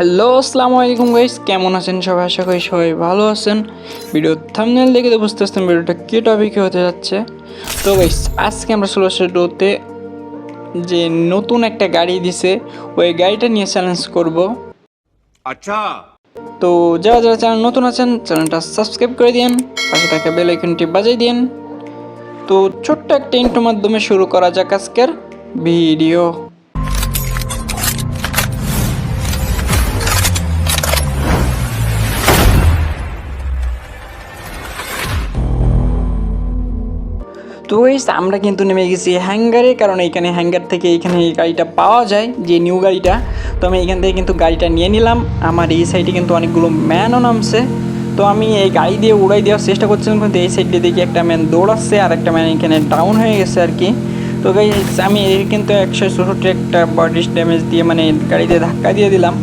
Hello আসসালামু আলাইকুম guys কেমন আছেন সবাই? আশা করি সবাই ভালো আছেন। ভিডিও থামনেল দেখে তো বুঝতে পারছেন ভিডিওটা কী টপিকে হতে যাচ্ছে। তো গাইস আজকে আমরা ষোলোশো শেডোতে যে নতুন একটা গাড়ি দিছে ওই গাড়িটা নিয়ে চ্যালেঞ্জ করব। আচ্ছা। তো যারা যারা চ্যানেল নতুন আছেন চ্যানেলটা সাবস্ক্রাইব করে দিন পাশে থাকা বেল আইকনটি বাজিয়ে দিন তো ছোট্ট একটা ইন্টো মাধ্যমে শুরু করা যাক আজকের ভিডিও। তো guys, আমরা কিন্তু নেমে গেছি হ্যাঙ্গারে কারণ এইখানে হ্যাঙ্গার থেকে এইখানে এই গাড়িটা পাওয়া যায় যে নিউ গাড়িটা। তো আমি এখান থেকে কিন্তু গাড়িটা নিয়ে নিলাম। আমার এই সাইডে কিন্তু অনেকগুলো ম্যানও নামছে। তো আমি এই গাড়ি দিয়ে উড়াই দেওয়ার চেষ্টা করছিলাম কিন্তু এই সাইডে দেখি একটা ম্যান দৌড়াচ্ছে আর একটা ম্যান এখানে ডাউন হয়ে গেছে আর কি। তো গাই আমি কিন্তু একশো চৌষট্টি একটা বডি ড্যামেজ দিয়ে মানে গাড়ি দিয়ে ধাক্কা দিয়ে দিলাম।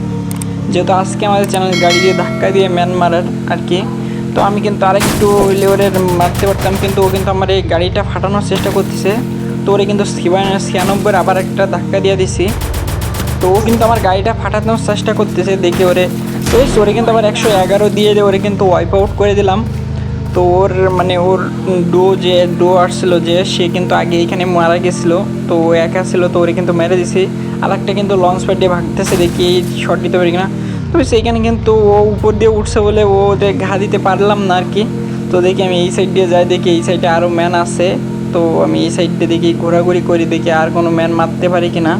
যেহেতু আজকে আমাদের চ্যানেল গাড়ি দিয়ে ধাক্কা দিয়ে ম্যান মারার আর কি। তো আমি কিন্তু আরেকটু লেওয়ারের মারতে পারতাম, কিন্তু ও কিন্তু আমার এই গাড়িটা ফাটানোর চেষ্টা করতেছে। তো ওরে কিন্তু ছিয়ানব্বই আবার একটা ধাক্কা দিয়ে দিছি। তো ও কিন্তু আমার গাড়িটা ফাটানোর চেষ্টা করতেছে দেখে ওরে। তো ওরে কিন্তু আবার একশো এগারো দিয়ে দিয়ে ওরে কিন্তু ওয়াইপ আউট করে দিলাম। তো ওর মানে ওর ডো যে ডো আসছিল যে, সে কিন্তু আগে এখানে মারা গেছিল। তো ও একা ছিল, তো ওরে কিন্তু মেরে দিছি। আর একটা কিন্তু লঞ্চ প্যাড দিয়ে ভাগতেছে দেখি এই শট দিতে পারি কিনা। তবে সেইখানে কিন্তু ও উপর দিয়ে উঠছে বলে ও ওদের ঘা দিতে পারলাম না আর কি। তো দেখি আমি এই সাইড দিয়ে যাই, দেখি এই সাইডে আরও ম্যান আছে। তো আমি এই সাইড দেখি ঘোরাঘুরি করি, দেখি আর কোনো ম্যান মারতে পারি কি না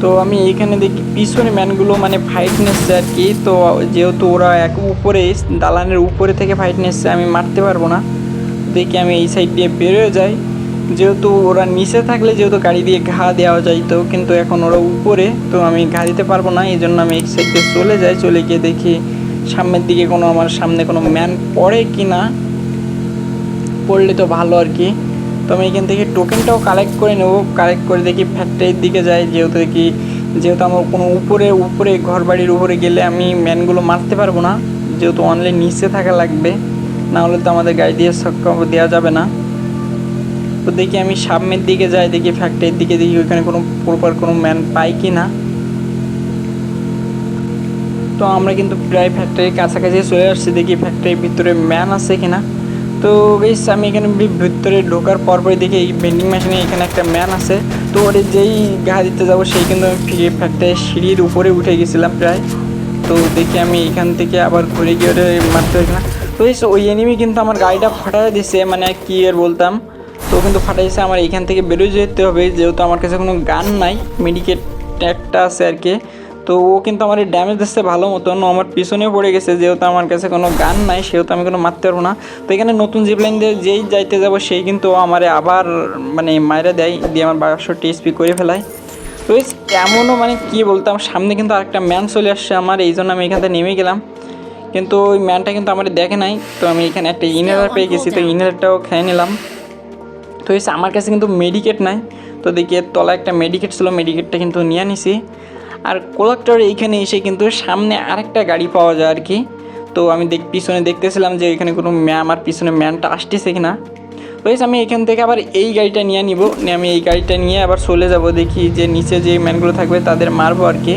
তো আমি এইখানে দেখি পিছনে ম্যানগুলো মানে ফাইট নিচ্ছে আর কি। তো যেহেতু ওরা এক উপরে, দালানের উপরে থেকে ফাইট নিচ্ছে, আমি মারতে পারব না। দেখি আমি এই সাইড দিয়ে বেরোয় যাই। যেহেতু ওরা নিচে থাকলে যেহেতু গাড়ি দিয়ে ঘা দেওয়া যাইতো, কিন্তু এখন ওরা উপরে, তো আমি ঘা দিতে পারব না এই জন্য আমি এই সাইড চলে যাই, চলে গিয়ে দেখি সামনের দিকে কোনো আমার সামনে কোনো ম্যান পড়ে কি না পড়লে তো ভালো আর কি। তো আমি এখান থেকে টোকেনটাও কালেক্ট করে নেব কালেক্ট করে দেখি ফ্যাক্টরির দিকে যাই, যেহেতু দেখি, যেহেতু আমার কোনো উপরে উপরে ঘর বাড়ির উপরে গেলে আমি ম্যানগুলো মারতে পারব না, যেহেতু অনলাইন নিচে থাকা লাগবে না হলে তো আমাদের গাড়ি দিয়ে সক্ষম দেওয়া যাবে না। তো দেখি আমি সামনের দিকে যাই, দেখি ফ্যাক্টরির দিকে, দেখি ওইখানে কোনো প্রপার কোনো ম্যান পাই কি না তো আমরা কিন্তু প্রায় ফ্যাক্টরির কাছাকাছি চলে আসছি, দেখি ফ্যাক্টরির ভিতরে ম্যান আছে কিনা। তো বেশ আমি এখানে ভিতরে ঢোকার পরপরই দেখি এই ভেন্ডিং মেশিনে এখানে একটা ম্যান আছে। তো ওরে যেই ঘা দিতে যাব, সেই কিন্তু আমি ফ্যাক্টরির সিঁড়ির উপরে উঠে গেছিলাম প্রায়। তো দেখি আমি এখান থেকে আবার ঘুরে গিয়ে ওটা মারতে পারি না তো ওই এনিমি কিন্তু আমার গাড়িটা ফাটাই দিছে মানে কি আর বলতাম। তো কিন্তু ফাটাইছে আমার এখান থেকে বেরোয় যেতে হবে যেহেতু আমার কাছে কোনো গান নাই মেডিকেট একটা আছে আর কি। তো ও কিন্তু আমার ড্যামেজ দিচ্ছে ভালো মতন আমার পিছনেও পড়ে গেছে যেহেতু আমার কাছে কোনো গান নাই সেহেতু আমি কোনো মারতে পারব না। তো এখানে নতুন জিপলাইন দিয়ে যেই যাইতে যাব সেই কিন্তু আমারে আবার মানে মায়েরা দেয় দিয়ে আমার বারোশো টিএসপি করে ফেলায়। তো এই এমনও মানে কি বলতাম সামনে কিন্তু আরেকটা ম্যান চলে আসছে আমার এই জন্য আমি এখান থেকে নেমে গেলাম। কিন্তু ওই ম্যানটা কিন্তু আমার দেখে নাই তো আমি এখানে একটা ইনহেলার পেয়ে গেছি তো ইনহেলারটাও খেয়ে নিলাম। তো এসে আমার কাছে কিন্তু মেডিকেট নাই। তো দেখি, এর তলায় একটা মেডিকেট ছিল মেডিকেটটা কিন্তু নিয়ে নিছি। আর কোলাক্টর এইখানে এসে কিন্তু সামনে আরেকটা গাড়ি পাওয়া যায় আর কি। তো আমি দেখ, পিছনে দেখতেছিলাম যে এখানে কোনো ম্যা, আমার পিছনে ম্যানটা আসতেছে কিনা। তো এসে আমি এখান থেকে আবার এই গাড়িটা নিয়ে নিব। নিয়ে আমি এই গাড়িটা নিয়ে আবার চলে যাব, দেখি যে নিচে যে ম্যানগুলো থাকবে তাদের মারবো আর কি।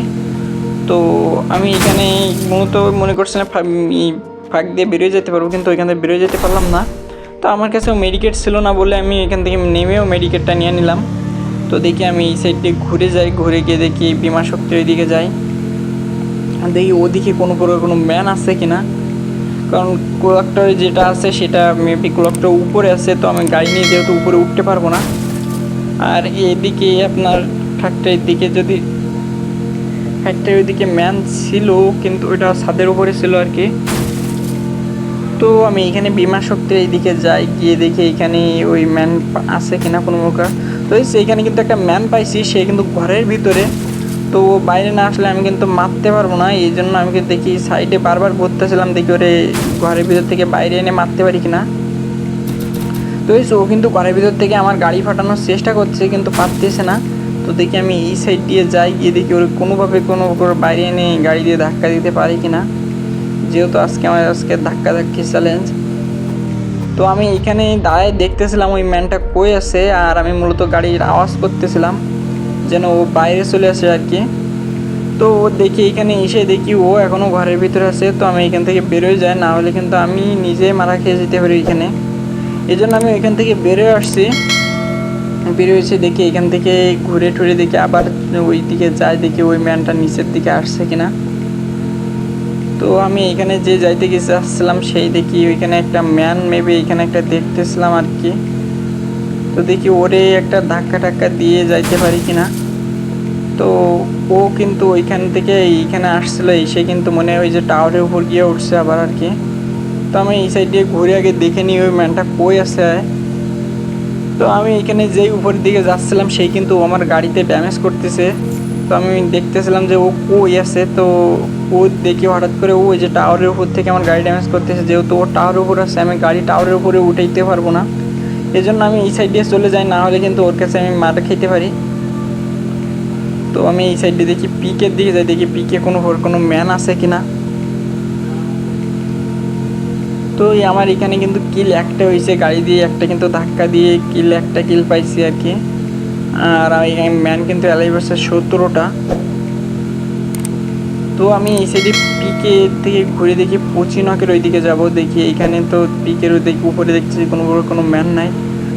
তো আমি এখানে মূলত মনে করছিলাম ফাঁক দিয়ে বেরিয়ে যেতে পারব, কিন্তু ওইখান থেকে বেরিয়ে যেতে পারলাম না। তো আমার কাছেও মেডিকেট ছিল না বলে আমি এখান থেকে নেমেও মেডিকেটটা নিয়ে নিলাম। তো দেখি আমি এই সাইড দিয়ে ঘুরে যাই, ঘুরে গিয়ে দেখি বিমা শক্তির ওইদিকে যাই। দেখি ওদিকে কোনো প্রকার কোনো ম্যান আছে কি না কারণ কোলাক্টরে যেটা আছে সেটা মেবি কোলাক্টর উপরে আছে, তো আমি গাড়ি নিয়ে যেহেতু উপরে উঠতে পারব না। আর এদিকে আপনার ফ্যাক্টরির দিকে যদি ফ্যাক্টরির ওইদিকে ম্যান ছিল, কিন্তু ওইটা ছাদের উপরে ছিল আর কি। তো আমি এখানে বিমা শক্তির এইদিকে যাই, গিয়ে দেখি এখানে ওই ম্যান আছে কিনা কোনো প্রকার তো এই সেইখানে কিন্তু একটা ম্যান পাইছি, সে কিন্তু ঘরের ভিতরে। তো বাইরে না আসলে আমি কিন্তু মারতে পারব না, এই জন্য আমি দেখি সাইডে বারবার ঘুরতেছিলাম দেখি ওরে ঘরের ভিতর থেকে বাইরে এনে মারতে পারি কিনা। তো এই ও কিন্তু ঘরের ভিতর থেকে আমার গাড়ি ফাটানোর চেষ্টা করছে, কিন্তু পারতেছে না। তো দেখি আমি এই সাইড দিয়ে যাই, গিয়ে দেখি ওর কোনোভাবে কোনো বাইরে এনে গাড়ি দিয়ে ধাক্কা দিতে পারি কিনা। যেহেতু আজকে আমার আজকে ধাক্কা ধাক্কি চ্যালেঞ্জ তো আমি এখানে দাঁড়ায় দেখতেছিলাম ওই ম্যানটা কই আছে আর আমি মূলত গাড়ির আওয়াজ করতেছিলাম, যেন ও বাইরে চলে আসে আর কি। তো ও দেখি এখানে এসে দেখি ও এখনও ঘরের ভিতরে আছে, তো আমি এখান থেকে বেরোয় যাই, না হলে কিন্তু আমি নিজে মারা খেয়ে যেতে পারি এখানে। এই জন্য আমি এখান থেকে বেরোয় আসছি বেরোয়েছে দেখি এখান থেকে ঘুরে টুরে দেখি আবার ওই দিকে যাই দেখি ওই ম্যানটা নিচের দিকে আসছে কিনা। তো আমি এখানে যে যাইতে গেছে, আসছিলাম সেই দেখি ওইখানে একটা ম্যান মেবি এখানে একটা দেখতেছিলাম আর কি। তো দেখি ওরে একটা ধাক্কা টাক্কা দিয়ে যাইতে পারি কিনা। তো ও কিন্তু ওইখান থেকে এইখানে আসছিল, এসে কিন্তু মনে ওই যে টাওয়ারের উপর গিয়ে উঠছে আবার আর কি। তো আমি এই সাইড দিয়ে ঘুরে আগে দেখে নিই ওই ম্যানটা কই আছে। তো আমি এখানে যেই উপরের দিকে যাচ্ছিলাম, সেই কিন্তু আমার গাড়িতে ড্যামেজ করতেছে। তো আমি দেখতেছিলাম যে ও কই আছে, তো ও দেখি হঠাৎ করে ও যে টাওয়ারের উপর থেকে আমার গাড়ি ড্যামেজ করতেছে। যেহেতু ও টাওয়ারের উপর আছে, আমি গাড়ি টাওয়ারের উপরে উঠাইতে পারব না। এই জন্য আমি এই সাইড দিয়ে চলে যাই, না হলে কিন্তু ওর কাছে আমি মার খেতে পারি। তো আমি এই সাইড দিয়ে দেখি পিকের দিকে যাই, দেখি পিকে কোনো ওর কোনো ম্যান আছে কি না তো আমার এখানে কিন্তু কিল একটা হয়েছে গাড়ি দিয়ে একটা কিন্তু ধাক্কা দিয়ে কিল একটা কিল পাইছি আর কি। আর এখানে ম্যান কিন্তু অ্যালাই ভার্সেস সতেরোটা। তো আমি এই সাইডে পিকে থেকে ঘুরে দেখি, পচিনকের ওই দিকে যাব, দেখি এখানে তো পিকের দিকে উপরে দেখছি কোনো বড় কোনো ম্যান নাই।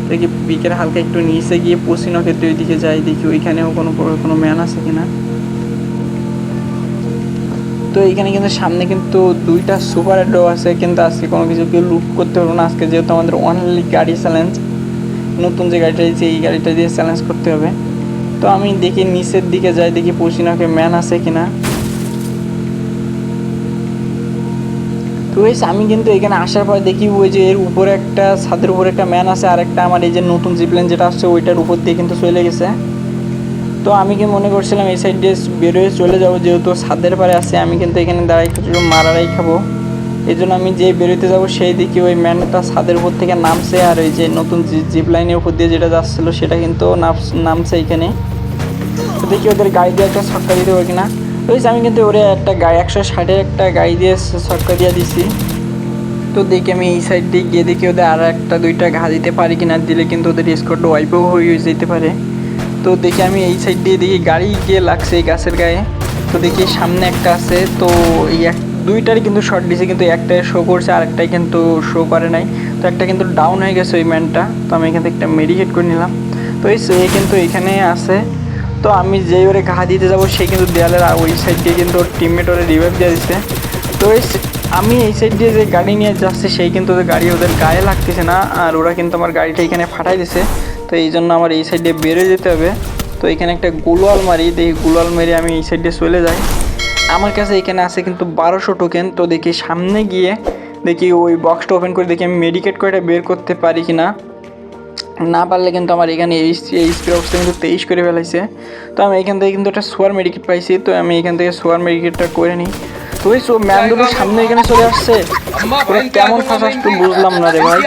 দেখি পিকের হালকা একটু নিচে গিয়ে পচিনকের ওই দিকে যাই, দেখি ওইখানেও কোনো বড় কোনো ম্যান আছে কিনা। তো এইখানে কিন্তু সামনে কিন্তু দুইটা সুপার ডো আছে, কিন্তু আজকে কোনো কিছু কেউ লুক করতে পারব না। আজকে যেহেতু আমাদের অনলি গাড়ি চ্যালেঞ্জ নতুন যে গাড়িটা দিয়েছে, এই গাড়িটা দিয়ে চ্যালেঞ্জ করতে হবে। তো আমি দেখি নিচের দিকে যাই, দেখি পশ্চিমাকে ম্যান আছে কিনা। এই আমি কিন্তু এখানে আসার পর দেখি ওই যে এর উপরে একটা, ছাদের উপরে একটা ম্যান আছে আর একটা আমার এই যে নতুন জিপ্লেন যেটা আসছে, ওইটার উপর দিয়ে কিন্তু চলে গেছে। তো আমি কি মনে করছিলাম এই সাইড দিয়ে বেরোয় চলে যাব, যেহেতু ছাদের পারে আছে, আমি কিন্তু এখানে দাঁড়াই কিছু মারারাই খাব। এই জন্য আমি যে বেরোতে যাব সেই দিকে ওই ম্যানটা ছাদের উপর থেকে নামছে আর ওই যে নতুন জিপ লাইনের উপর দিয়ে যেটা যাচ্ছিল সেটা কিন্তু নামছে এখানে। তো দেখি ওদের গাড়ি দিয়ে একটা ছক্কা দিতে পারি কিনা। ওই আমি কিন্তু ওরে একটা গাড়ি, একশো ষাটের একটা গাড়ি দিয়ে ছক্কা দিয়ে দিছি। তো দেখি আমি এই সাইড দিয়ে গিয়ে দেখি ওদের আর একটা, দুইটা ঘা দিতে পারি কিনা। দিলে কিন্তু ওদের স্কোরটা ওয়াইপও হয়ে যেতে পারে। তো দেখি আমি এই সাইড দিয়ে দেখি গাড়ি গিয়ে লাগছে এই গাছের গায়ে। তো দেখি সামনে একটা আছে, তো এই এক দুইটারই কিন্তু শর্ট দিছে, কিন্তু একটাই শো করছে আর একটাই কিন্তু শো করে নাই। তো একটা কিন্তু ডাউন হয়ে গেছে ওই ম্যানটা তো আমি এখান থেকে একটা মেডিকেট করে নিলাম। তো এই সে কিন্তু এখানে আছে। তো আমি যেই ওরে ঘা দিতে যাব, সে কিন্তু দেয়ালের ওই সাইড দিয়ে কিন্তু ওর টিমমেট ওরে রিভাইভ দিয়ে দিচ্ছে তো এই আমি এই সাইড দিয়ে যে গাড়ি নিয়ে যাচ্ছে, সেই কিন্তু ওদের গাড়ি ওদের গায়ে লাগতেছে না, আর ওরা কিন্তু আমার গাড়িটা এখানে ফাটাই দিছে। তো এই জন্য আমার এই সাইড দিয়ে বেরোয় যেতে হবে। তো এখানে একটা গুলোয়াল মারি দেখি গুলোয়াল মেরে আমি এই সাইড দিয়ে চলে যাই। আমার কাছে এখানে আছে কিন্তু বারোশো টোকেন তো দেখি সামনে গিয়ে দেখি ওই বক্সটা ওপেন করে দেখি আমি মেডিকেট করে বের করতে পারি কি না না পারলে কিন্তু আমার এখানে এই এই স্প্রে অবস্থা কিন্তু তেইশ করে ফেলাইছে। তো আমি এখান থেকে কিন্তু একটা সোয়ার মেডিকেট পাইছি তো আমি এখান থেকে সোয়ার মেডিকেটটা করে নিই। তো ওই ম্যাম দুটো সামনে এখানে চলে আসছে। কেমন ফাঁস আসতো বুঝলাম না রে ভাই।